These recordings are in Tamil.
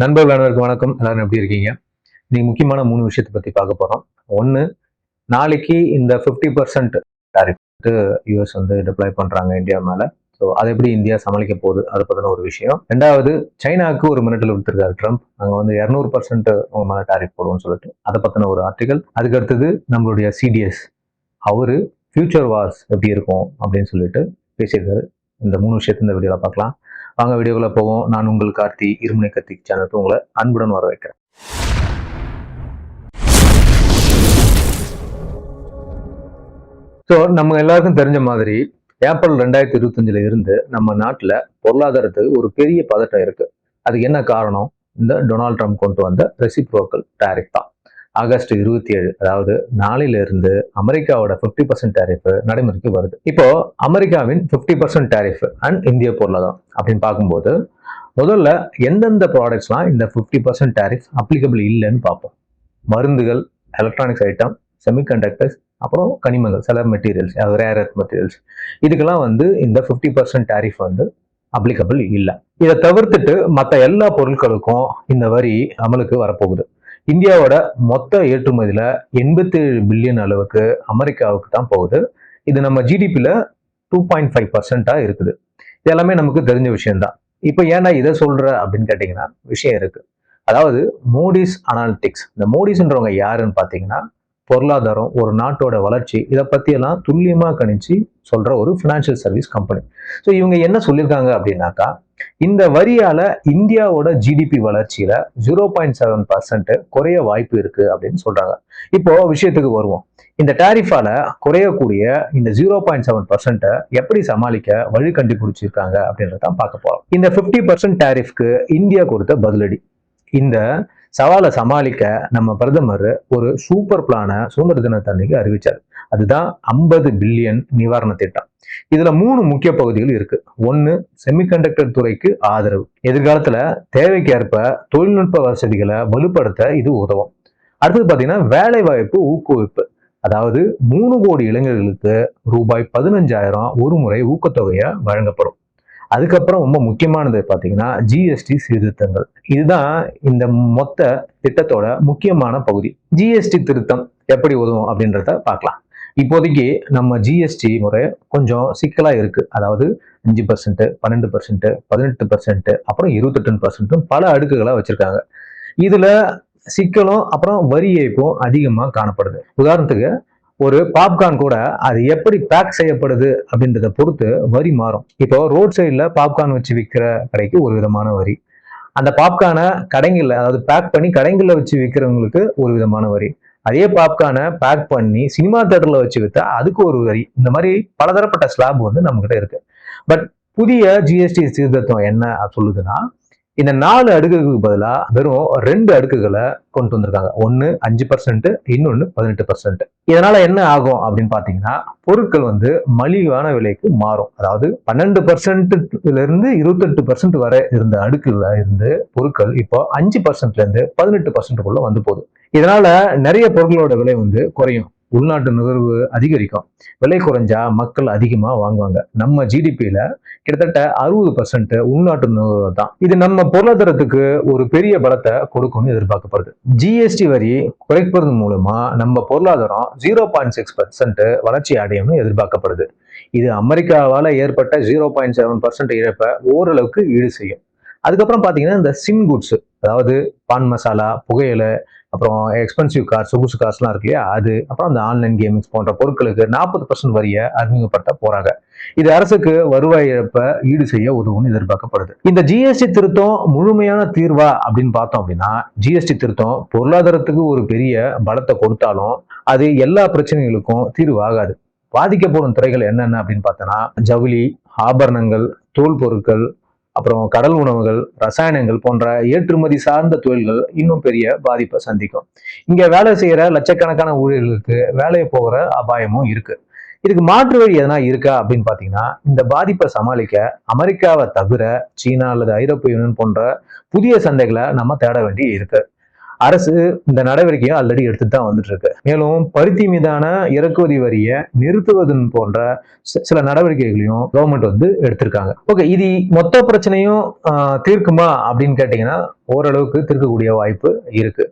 நண்பர் அனைவருக்கும் வணக்கம். எல்லாரும் எப்படி இருக்கீங்க? இன்னைக்கு முக்கியமான மூணு விஷயத்தை பத்தி பார்க்க போறோம். ஒன்று நாளைக்கு இந்த ஃபிஃப்டி பர்சன்ட் டாரிஃப் யூஎஸ் வந்து டிப்ளாய் பண்றாங்க இந்தியா மேல. ஸோ அதை எப்படி இந்தியா சமாளிக்க போகுது? அதை பத்தின ஒரு விஷயம். ரெண்டாவது சைனாவுக்கு ஒரு மினிட்டில் விடுத்திருக்காரு ட்ரம்ப். அங்கே வந்து இரநூறு பர்சன்ட் உங்க மேலே டாரிஃப் போடுவோம்னு சொல்லிட்டு. அதை பத்தின ஒரு ஆர்டிகல் அதுக்கு அடுத்தது நம்மளுடைய சிடிஎஸ் அவரு ஃபியூச்சர் வார்ஸ் எப்படி இருக்கும் அப்படின்னு சொல்லிட்டு பேசியிருக்காரு. இந்த மூணு விஷயத்தை இந்த வீடியோவில் பார்க்கலாம். வாங்க வீடியோக்குள்ள போவோம். நான் உங்கள் கார்த்தி இருமுனை கத்தி சேனலுக்கு உங்களை அன்புடன் வர வைக்கிறேன் ஸோ நம்ம எல்லாருக்கும் தெரிஞ்ச மாதிரி ஏப்ரல் ரெண்டாயிரத்தி இருபத்தஞ்சில் இருந்து நம்ம நாட்டில் பொருளாதாரத்துக்கு ஒரு பெரிய பதட்டம் இருக்கு. அதுக்கு என்ன காரணம்? இந்த டொனால்ட் ட்ரம்ப் கொண்டு வந்த ரெசிப்ரோக்கல் டேரிஃப் தான். ஆகஸ்ட் இருபத்தி ஏழு அதாவது நாளிலிருந்து அமெரிக்காவோட ஃபிஃப்டி பர்சன்ட் டேரிஃப் நடைமுறைக்கு வருது. இப்போ அமெரிக்காவின் ஃபிஃப்டி பர்சன்ட் டேரிஃப் அண்ட் இந்திய பொருளாதாரம் அப்படின்னு பார்க்கும்போது முதல்ல எந்தெந்த ப்ராடக்ட்ஸ்லாம் இந்த ஃபிஃப்டி பர்சன்ட் டேரிஃப் அப்ளிகபிள் இல்லைன்னு பார்ப்போம். மருந்துகள் எலக்ட்ரானிக்ஸ் ஐட்டம் செமிகண்டக்டர்ஸ் அப்புறம் கனிமங்கள் சில மெட்டீரியல்ஸ் அது ரேர் எர்த் மெட்டீரியல்ஸ் இதுக்கெல்லாம் வந்து இந்த ஃபிஃப்டி பர்சன்ட் டேரிஃப் வந்து அப்ளிகபிள் இல்லை. இதை தவிர்த்துட்டு மற்ற எல்லா பொருட்களுக்கும் இந்த வரி அமலுக்கு வரப்போகுது. இந்தியாவோட மொத்த ஏற்றுமதியில எண்பத்தி ஏழு பில்லியன் அளவுக்கு அமெரிக்காவுக்கு தான் போகுது. இது நம்ம ஜிடிபியில் டூ பாயிண்ட் ஃபைவ் பர்சன்டா இருக்குது. இது எல்லாமே நமக்கு தெரிஞ்ச விஷயம்தான். இப்போ ஏன்னா இதை சொல்ற அப்படின்னு கேட்டிங்கன்னா விஷயம் இருக்கு. அதாவது மோடிஸ் அனாலிட்டிக்ஸ் இந்த மோடிஸ்ன்றவங்க யாருன்னு பார்த்தீங்கன்னா பொருளாதாரம் ஒரு நாட்டோட வளர்ச்சி இதை பற்றியெல்லாம் துல்லியமாக கணிச்சு சொல்ற ஒரு ஃபினான்ஷியல் சர்வீஸ் கம்பெனி ஸோ இவங்க என்ன சொல்லியிருக்காங்க அப்படின்னாக்கா இந்த வரியால இந்தியாவோட ஜிடிபி வளர்ச்சியில ஜீரோ பாயிண்ட் செவன் பர்சன்ட் குறைய வாய்ப்பு இருக்கு அப்படின்னு சொல்றாங்க. இப்போ விஷயத்துக்கு வருவோம். இந்த டாரிஃபால குறையக்கூடிய இந்த ஜீரோ பாயிண்ட் செவன் பர்சன்ட்டை எப்படி சமாளிக்க வழி கண்டுபிடிச்சிருக்காங்க அப்படின்றத பார்க்க போறோம். இந்த பிப்டி பர்சன்ட் டாரிஃப்க்கு இந்தியா கொடுத்த பதிலடி. இந்த சவாலை சமாளிக்க நம்ம பிரதமர் ஒரு சூப்பர் பிளானை சுதந்திர தினத்தன்னைக்கு அறிவிச்சார். அதுதான் ஐம்பது பில்லியன் நிவாரண திட்டம். இதுல மூணு முக்கிய பகுதிகள் இருக்கு. ஒன்னு செமிகண்டக்டர் துறைக்கு ஆதரவு. எதிர்காலத்துல தேவைக்கேற்ப தொழில்நுட்ப வசதிகளை வலுப்படுத்த இது உதவும். அடுத்தது பாத்தீங்கன்னா வேலை வாய்ப்பு ஊக்குவிப்பு. அதாவது மூணு கோடி இளைஞர்களுக்கு ரூபாய் பதினஞ்சாயிரம் ஒரு முறை ஊக்கத்தொகையை வழங்கப்படும். அதுக்கப்புறம் ரொம்ப முக்கியமானது பார்த்தீங்கன்னா ஜிஎஸ்டி சீர்திருத்தங்கள். இதுதான் இந்த மொத்த திட்டத்தோட முக்கியமான பகுதி. ஜிஎஸ்டி திருத்தம் எப்படி உதவும் அப்படின்றத பார்க்கலாம். இப்போதைக்கு நம்ம ஜிஎஸ்டி முறை கொஞ்சம் சிக்கலாக இருக்குது அதாவது அஞ்சு பர்சன்ட்டு பன்னெண்டு பர்சன்ட்டு பதினெட்டு பர்சன்ட்டு அப்புறம் இருபத்தெட்டு பர்சன்ட்டும் பல அடுக்குகளாக வச்சுருக்காங்க. இதில் சிக்கலும் அப்புறம் வரி ஏய்ப்பும் அதிகமாக காணப்படுது. உதாரணத்துக்கு ஒரு பாப்கார்ன் கூட அது எப்படி பேக் செய்யப்படுது அப்படின்றத பொறுத்து வரி மாறும். இப்போ ரோட் சைடில் பாப்கார்ன் வச்சு விற்கிற கடைக்கு ஒரு விதமான வரி. அந்த பாப்கார்னை கடைங்களில் அதாவது பேக் பண்ணி கடைங்களில் வச்சு விற்கிறவங்களுக்கு ஒரு விதமான வரி. அதே பாப்கார்னை பேக் பண்ணி சினிமா தேட்டரில் வச்சு விற்றா அதுக்கு ஒரு வரி. இந்த மாதிரி பலதரப்பட்ட ஸ்லாப் வந்து நம்மகிட்ட இருக்கு. பட் புதிய ஜிஎஸ்டி சீர்திருத்தம் என்ன சொல்லுதுன்னா இந்த நாலு அடுக்குகளுக்கு பதிலாக வெறும் ரெண்டு அடுக்குகளை கொண்டு வந்திருக்காங்க. ஒன்று அஞ்சு பர்சன்ட் இன்னொன்று பதினெட்டு பர்சன்ட் இதனால என்ன ஆகும் அப்படின்னு பார்த்தீங்கன்னா பொருட்கள் வந்து மலிவான விலைக்கு மாறும். அதாவது பன்னெண்டு பர்சன்ட்ல இருந்து இருபத்தெட்டு பர்சன்ட் வரை இருந்த அடுக்குல இருந்து பொருட்கள் இப்போ அஞ்சு பர்சன்ட்ல இருந்து பதினெட்டு பர்சன்ட்டுக்குள்ள வந்து போகுது. இதனால நிறைய பொருட்களோட விலை வந்து குறையும். உள்நாட்டு நுகர்வு அதிகரிக்கும். விலை குறைஞ்சா மக்கள் அதிகமாக வாங்குவாங்க. நம்ம ஜிடிபியில் கிட்டத்தட்ட அறுபது பர்சன்ட் உள்நாட்டு நுகர்வு தான். இது நம்ம பொருளாதாரத்துக்கு ஒரு பெரிய பலத்தை கொடுக்கும்னு எதிர்பார்க்கப்படுது. ஜிஎஸ்டி வரி குறைப்பது மூலமா நம்ம பொருளாதாரம் ஜீரோ பாயிண்ட் சிக்ஸ் பர்சன்ட் வளர்ச்சி அடையும்னு எதிர்பார்க்கப்படுது. இது அமெரிக்காவால் ஏற்பட்ட ஜீரோ பாயிண்ட் செவன் பர்சன்ட் இழப்பை ஓரளவுக்கு ஈடு செய்யும். அதுக்கப்புறம் பார்த்தீங்கன்னா இந்த சிம் குட்ஸ் அதாவது பான் மசாலா புகையிலை அப்புறம் எக்ஸ்பென்சிவ் கார் சொகுசு கார்ஸ்லாம் இருக்கு இல்லையா? அது அப்புறம் அந்த ஆன்லைன் கேமிங்ஸ் போன்ற பொருட்களுக்கு நாற்பது பர்சன்ட் வரியை அறிமுகப்படுத்த போறாங்க. இது அரசுக்கு வருவாய் இழப்பை ஈடு செய்ய உதவும்னு எதிர்பார்க்கப்படுது. இந்த ஜிஎஸ்டி திருத்தம் முழுமையான தீர்வா அப்படின்னு பார்த்தோம் அப்படின்னா ஜிஎஸ்டி திருத்தம் பொருளாதாரத்துக்கு ஒரு பெரிய பலத்தை கொடுத்தாலும் அது எல்லா பிரச்சனைகளுக்கும் தீர்வாகாது. பாதிக்கப்படும் துறைகள் என்னென்ன அப்படின்னு பார்த்தோன்னா ஜவுளி ஆபரணங்கள் தோல் பொருட்கள் அப்புறம் கடல் உணவுகள் ரசாயனங்கள் போன்ற ஏற்றுமதி சார்ந்த தொழில்கள் இன்னும் பெரிய பாதிப்பை சந்திக்கும். இங்க வேலை செய்யற லட்சக்கணக்கான ஊழியர்களுக்கு வேலையை போகிற அபாயமும் இருக்கு. இதுக்கு மாற்று வழி எதனா இருக்கா அப்படின்னு பாத்தீங்கன்னா இந்த பாதிப்பை சமாளிக்க அமெரிக்காவை தவிர சீனா அல்லது ஐரோப்பிய யூனியன் போன்ற புதிய சந்தைகளை நம்ம தேட வேண்டி இருக்கு. அரசு இந்த நடவடிக்கையை ஆல்ரெடி எடுத்துட்டு தான் வந்துட்டு இருக்கு மேலும் பருத்தி மீதான இறக்குமதி வரியை நிறுத்துவதன் போன்ற சில நடவடிக்கைகளையும் கவர்மெண்ட் வந்து எடுத்திருக்காங்க. ஓகே இது மொத்த பிரச்சனையும் தீர்க்குமா அப்படின்னு கேட்டீங்கன்னா ஓரளவுக்கு தீர்க்கக்கூடிய வாய்ப்பு இருக்கு.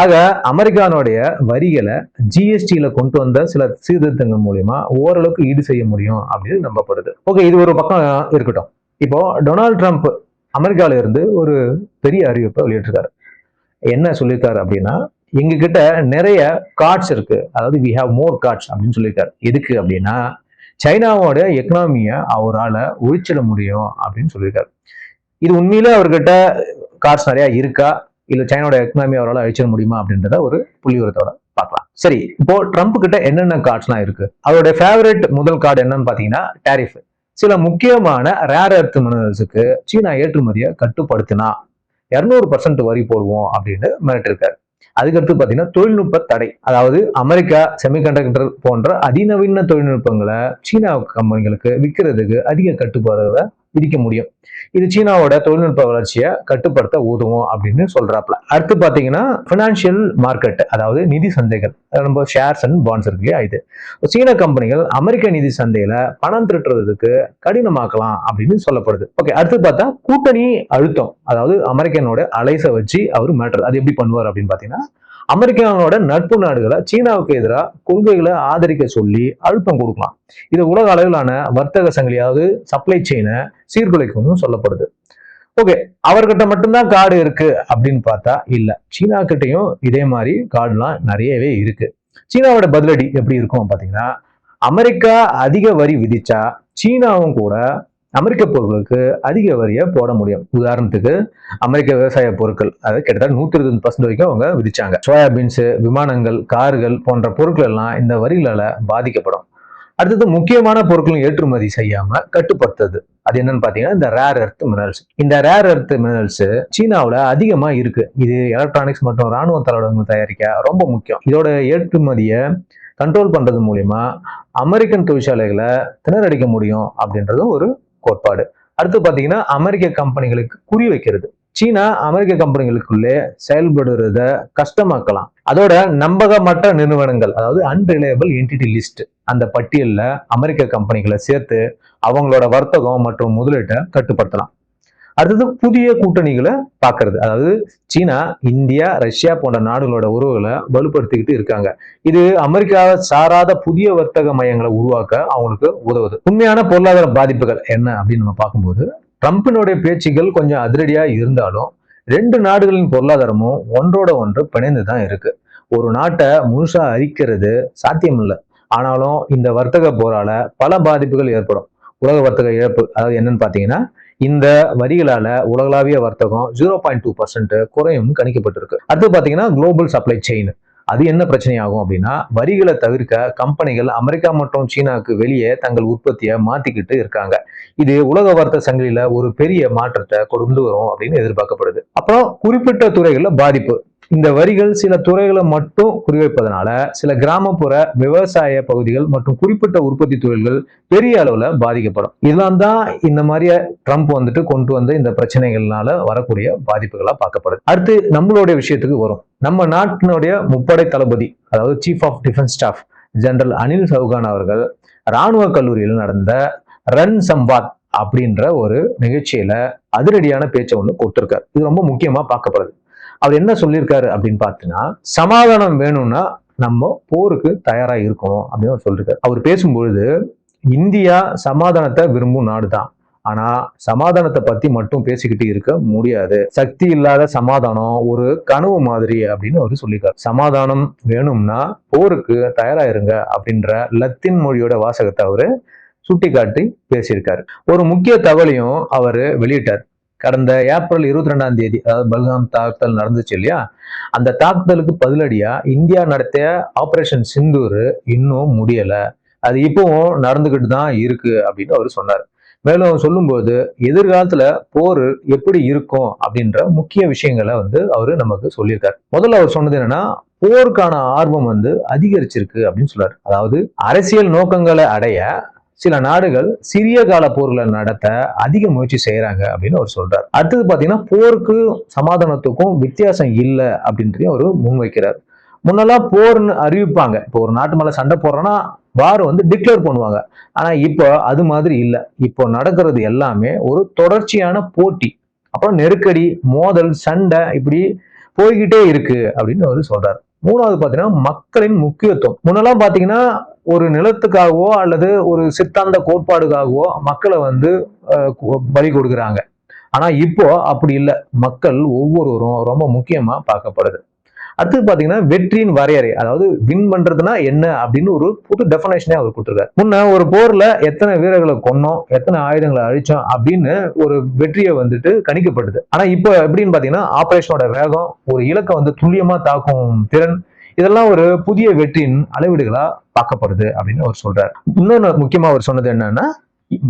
ஆக அமெரிக்கானுடைய வரிகளை ஜிஎஸ்டியில கொண்டு வந்த சில சீர்திருத்தங்கள் மூலியமா ஓரளவுக்கு ஈடு செய்ய முடியும் அப்படின்னு நம்பப்படுது. ஓகே இது ஒரு பக்கம் இருக்கட்டும். இப்போ டொனால்ட் ட்ரம்ப் அமெரிக்காவில இருந்து ஒரு பெரிய அறிவிப்பை வெளியிட்டிருக்காரு. என்ன சொல்லியிருக்காரு அப்படின்னா எங்ககிட்ட நிறைய கார்ட்ஸ் இருக்கு. அதாவது வி ஹாவ் மோர் கார்ட்ஸ் அப்படின்னு சொல்லியிருக்காரு. எதுக்கு அப்படின்னா சைனாவோட எக்கனாமியை அவரால் ஒழிச்சிட முடியும் அப்படின்னு சொல்லியிருக்காரு. இது உண்மையிலே அவர்கிட்ட கார்ட்ஸ் நிறையா இருக்கா? இல்லை சைனாவோட எக்கனாமி அவரால் அழிச்சிட முடியுமா அப்படின்றத ஒரு புள்ளிவரத்தோட பார்க்கலாம். சரி இப்போ ட்ரம்ப் கிட்ட என்னென்ன கார்ட்ஸ்லாம் இருக்கு? அவருடைய ஃபேவரட் முதல் கார்டு என்னன்னு பார்த்தீங்கன்னா டேரிஃப் சில முக்கியமான ரேர் எர்த் மினரல்ஸுக்கு சீனா ஏற்றுமதியை கட்டுப்படுத்தினா இரநூறு பர்சன்ட் வரி போடுவோம் அப்படின்னு மிரட்டிருக்காரு அதுக்கடுத்து பார்த்தீங்கன்னா தொழில்நுட்ப தடை. அதாவது அமெரிக்கா செமிகண்டக்டர் போன்ற அதிநவீன தொழில்நுட்பங்களை சீனா கம்பெனிகளுக்கு விற்கிறதுக்கு அதிக கட்டுப்பாடுகளை விதிக்க முடியும். இது சீனாவோட தொழில்நுட்ப வளர்ச்சியை கட்டுப்படுத்த உதவும் அப்படின்னு சொல்றாப்ல. அடுத்து பார்த்தீங்கன்னா ஃபினான்ஷியல் மார்க்கெட் அதாவது நிதி சந்தைகள். அது நம்ம ஷேர்ஸ் அண்ட் பாண்ட்ஸ் இருக்கு இல்லையா இது சீன கம்பெனிகள் அமெரிக்க நிதி சந்தையில பணம் திரட்டுறதுக்கு கடினமாக்கலாம் அப்படின்னு சொல்லப்படுது. ஓகே அடுத்து பார்த்தா கூட்டணி அழுத்தம். அதாவது அமெரிக்கனோட அலைசை வச்சு அவர் மேட்டர் அது எப்படி பண்ணுவார் அப்படின்னு பார்த்தீங்கன்னா அமெரிக்காவோட நட்பு நாடுகளை சீனாவுக்கு எதிராக கொள்கைகளை ஆதரிக்க சொல்லி அழுத்தம் கொடுக்கலாம். இது உலக அளவிலான வர்த்தக சங்கிலியாவது சப்ளை செயினை சீர்குலைக்கும்னு சொல்லப்படுது. ஓகே அவர்கிட்ட மட்டும்தான் காடு இருக்கு அப்படின்னு பார்த்தா இல்ல. சீனா கிட்டையும் இதே மாதிரி காடுலாம் நிறையவே இருக்கு. சீனாவோட பதிலடி எப்படி இருக்கும் பாத்தீங்கன்னா அமெரிக்கா அதிக வரி விதிச்சா சீனாவும் கூட அமெரிக்க பொருட்களுக்கு அதிக வரியை போட முடியும். உதாரணத்துக்கு அமெரிக்க விவசாய பொருட்கள். அது கிட்டத்தட்ட நூற்றி இருபது பர்சன்ட் வரைக்கும் அவங்க விதிச்சாங்க. சோயாபீன்ஸு விமானங்கள் கார்கள் போன்ற பொருட்கள் எல்லாம் இந்த வரிகளால் பாதிக்கப்படும். அடுத்தது முக்கியமான பொருட்களும் ஏற்றுமதி செய்யாம கட்டுப்படுத்துறது. அது என்னன்னு பாத்தீங்கன்னா இந்த ரேர் எர்த் மினரல்ஸ் இந்த ரேர் எர்த் மினரல்ஸ் சீனாவில் அதிகமா இருக்கு. இது எலக்ட்ரானிக்ஸ் மற்றும் ராணுவ தளவாடங்கள் தயாரிக்க ரொம்ப முக்கியம். இதோட ஏற்றுமதியை கண்ட்ரோல் பண்றது மூலியமா அமெரிக்கன் தொழிற்சாலைகளை திணறடிக்க முடியும் அப்படின்றதும் ஒரு கோட்பாடு. அடுத்து பாத்தீங்கன்னா அமெரிக்க கம்பெனிகளுக்கு குறி வைக்கிறது. சீனா அமெரிக்க கம்பெனிகளுக்குள்ளே செயல்படுறத கஷ்டமாக்கலாம். அதோட நம்பகமற்ற நிறுவனங்கள் அதாவது அன்ரிலையபிள் என்டிட்டி லிஸ்ட் அந்த பட்டியல்ல அமெரிக்க கம்பெனிகளை சேர்த்து அவங்களோட வர்த்தகம் மற்றும் முதலீட்டை கட்டுப்படுத்தலாம். அடுத்தது புதிய கூட்டணிகளை பார்க்கறது. அதாவது சீனா இந்தியா ரஷ்யா போன்ற நாடுகளோட உறவுகளை வலுப்படுத்திக்கிட்டு இருக்காங்க. இது அமெரிக்காவை சாராத புதிய வர்த்தக மையங்களை உருவாக்க அவங்களுக்கு உதவுது. உண்மையான பொருளாதார பாதிப்புகள் என்ன அப்படின்னு நம்ம பார்க்கும்போது ட்ரம்பினுடைய பேச்சுகள் கொஞ்சம் அதிரடியா இருந்தாலும் ரெண்டு நாடுகளின் பொருளாதாரமும் ஒன்றோட ஒன்று பிணைந்து தான் இருக்கு. ஒரு நாட்டை முழுசா அரிக்கிறது சாத்தியம் இல்லை ஆனாலும் இந்த வர்த்தக போரால பல பாதிப்புகள் ஏற்படும். உலக வர்த்தக இழப்பு அதாவது என்னன்னு பார்த்தீங்கன்னா இந்த வரிகளால உலகளாவிய வர்த்தகம் ஜீரோ பாயிண்ட் டூ பர்சன்ட் குறையும் கணிக்கப்பட்டிருக்கு. அடுத்து பார்த்தீங்கன்னா குளோபல் சப்ளை செயின் அது என்ன பிரச்சனையாகும் அப்படின்னா வரிகளை தவிர்க்க கம்பெனிகள் அமெரிக்கா மற்றும் சீனாவுக்கு வெளியே தங்கள் உற்பத்தியை மாத்திக்கிட்டு இருக்காங்க. இது உலக வர்த்தக சங்கிலியில ஒரு பெரிய மாற்றத்தை கொண்டு வரும் அப்படின்னு எதிர்பார்க்கப்படுது. அப்புறம் குறிப்பிட்ட துறைகளில் பாதிப்பு. இந்த வரிகள் சில துறைகளை மட்டும் குறிவைப்பதனால சில கிராமப்புற விவசாய பகுதிகள் மற்றும் குறிப்பிட்ட உற்பத்தி தொழில்கள் பெரிய அளவுல பாதிக்கப்படும். இதெல்லாம் தான் இந்த மாதிரிய ட்ரம்ப் வந்துட்டு கொண்டு வந்த இந்த பிரச்சனைகள்னால வரக்கூடிய பாதிப்புகளா பார்க்கப்படுது. அடுத்து நம்மளுடைய விஷயத்துக்கு வரும். நம்ம நாட்டினுடைய முப்படை தளபதி அதாவது chief of defence staff general Anil Chauhan அவர்கள் ராணுவ கல்லூரியில் நடந்த ரன் சம்பாத் அப்படின்ற ஒரு நிகழ்ச்சியில அதிரடியான பேச்சை ஒன்று கொடுத்துருக்காரு. இது ரொம்ப முக்கியமா பார்க்கப்படுது. அவர் என்ன சொல்லியிருக்காரு அப்படின்னு பார்த்தீங்கன்னா சமாதானம் வேணும்னா நம்ம போருக்கு தயாரா இருக்கணும் அப்படின்னு அவர் சொல்லியிருக்காரு. அவர் பேசும்பொழுது இந்தியா சமாதானத்தை விரும்பும் நாடுதான் ஆனா சமாதானத்தை பத்தி மட்டும் பேசிக்கிட்டு இருக்க முடியாது. சக்தி இல்லாத சமாதானம் ஒரு கனவு மாதிரி அப்படின்னு அவர் சொல்லியிருக்காரு. சமாதானம் வேணும்னா போருக்கு தயாராயிருங்க அப்படின்ற லத்தீன் மொழியோட வாசகத்தை அவரு சுட்டிக்காட்டி பேசியிருக்காரு. ஒரு முக்கிய தகவலையும் அவர் வெளியிட்டார். கடந்த ஏப்ரல் இருபத்தி ரெண்டாம் தேதி அதாவது பல்காம் தாக்குதல் நடந்துச்சு இல்லையா? அந்த தாக்குதலுக்கு பதிலடியா இந்தியா நடத்திய ஆபரேஷன் சிந்தூர் இன்னும் முடியல. அது இப்பவும் நடந்துகிட்டு தான் இருக்கு அப்படின்னு அவர் சொன்னார். மேலும் அவர் சொல்லும்போது எதிர்காலத்துல போர் எப்படி இருக்கும் அப்படின்ற முக்கிய விஷயங்களை வந்து அவரு நமக்கு சொல்லியிருக்காரு. முதல்ல அவர் சொன்னது என்னன்னா போருக்கான ஆர்வம் வந்து அதிகரிச்சிருக்கு அப்படின்னு சொல்றாரு அதாவது அரசியல் நோக்கங்களை அடைய சில நாடுகள் சிறிய கால போர்களை நடத்த அதிக முயற்சி செய்யறாங்க அப்படின்னு அவர் சொல்றார். அடுத்தது பாத்தீங்கன்னா போருக்கு சமாதானத்துக்கும் வித்தியாசம் இல்லை அப்படின்றதையும் அவர் முன்வைக்கிறார். முன்னெல்லாம் போர்னு அறிவிப்பாங்க. இப்போ ஒரு நாட்டு மேல சண்டை போடுறோன்னா வார் வந்து டிக்ளேர் பண்ணுவாங்க. ஆனா இப்போ அது மாதிரி இல்லை. இப்போ நடக்கிறது எல்லாமே ஒரு தொடர்ச்சியான போட்டி. அப்புறம் நெருக்கடி மோதல் சண்டை இப்படி போய்கிட்டே இருக்கு அப்படின்னு அவர் சொல்றாரு. மூணாவது பாத்தீங்கன்னா மக்களின் முக்கியத்துவம். முன்னெல்லாம் பாத்தீங்கன்னா ஒரு நிலத்துக்காகவோ அல்லது ஒரு சித்தாந்த கோட்பாடுக்காகவோ மக்களை வந்து பலி கொடுக்குறாங்க. ஆனா இப்போ அப்படி இல்லை. மக்கள் ஒவ்வொருவரும் ரொம்ப முக்கியமா பார்க்கப்படுது. அடுத்து பாத்தீங்கன்னா வெற்றியின் வரையறை. அதாவது வின் பண்றதுனா என்ன அப்படின்னு ஒரு புது டெஃபனேஷனே அவர் கொடுத்துருக்காரு. முன்ன ஒரு போர்ல எத்தனை வீரர்களை கொன்னோம் எத்தனை ஆயுதங்களை அழிச்சோம் அப்படின்னு ஒரு வெற்றியை வந்துட்டு கணிக்கப்படுது. ஆனா இப்போ எப்படின்னு பாத்தீங்கன்னா ஆபரேஷனோட வேகம் ஒரு இலக்கை வந்து துல்லியமா தாக்கும் திறன் இதெல்லாம் ஒரு புதிய வெற்றியின் அளவீடுகளா பார்க்கப்படுது அப்படின்னு அவர் சொல்றாரு. இன்னொன்னு முக்கியமா அவர் சொன்னது என்னன்னா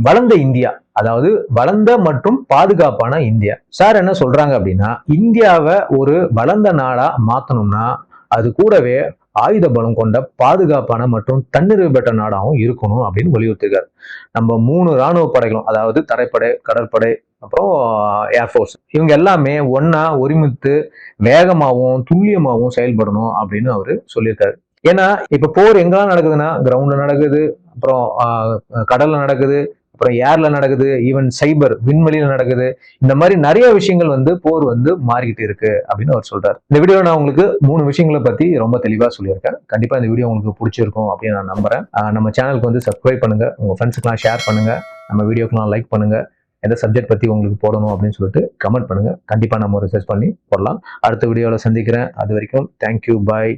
வளர்ந்த இந்தியா அதாவது வளர்ந்த மற்றும் பாதுகாப்பான இந்தியா. சார் என்ன சொல்றாங்க அப்படின்னா இந்தியாவை ஒரு வளர்ந்த நாடா மாத்தணும்னா அது கூடவே ஆயுத பலம் கொண்ட பாதுகாப்பான மற்றும் தன்னிறைவு பெற்ற நாடாகவும் இருக்கணும் அப்படின்னு வலியுறுத்துகிறார் நம்ம மூணு ராணுவ படைகளும் அதாவது தரைப்படை கடற்படை அப்புறம் ஏர்ஃபோர்ஸ் இவங்க எல்லாமே ஒன்னா ஒருமித்து வேகமாகவும் துல்லியமாகவும் செயல்படணும் அப்படின்னு அவர் சொல்லியிருக்காரு. ஏன்னா இப்ப போர் எங்கெல்லாம் நடக்குதுன்னா கிரவுண்ட்ல நடக்குது அப்புறம் கடலில் கடல்ல நடக்குது அப்புறம் ஏர்ல நடக்குது ஈவன் சைபர் விண்வெளியில நடக்குது. இந்த மாதிரி நிறைய விஷயங்கள் வந்து போர் வந்து மாறிக்கிட்டு இருக்கு அப்படின்னு அவர் சொல்றாரு. இந்த வீடியோ நான் உங்களுக்கு மூணு விஷயங்களை பத்தி ரொம்ப தெளிவா சொல்லியிருக்கேன். கண்டிப்பா இந்த வீடியோ உங்களுக்கு பிடிச்சிருக்கும் அப்படின்னு நான் நம்புறேன். நம்ம சேனலுக்கு வந்து சப்ஸ்கிரைப் பண்ணுங்க. உங்க ஃப்ரெண்ட்ஸுக்கெல்லாம் ஷேர் பண்ணுங்க. நம்ம வீடியோக்கெல்லாம் லைக் பண்ணுங்க. எந்த சப்ஜெக்ட் பற்றி உங்களுக்கு போடணும் அப்படின்னு சொல்லிட்டு கமெண்ட் பண்ணுங்கள் கண்டிப்பாக நம்ம ரிசர்ச் பண்ணி போடலாம். அடுத்த வீடியோவில் சந்திக்கிறேன். அது வரைக்கும் தேங்க்யூ பாய்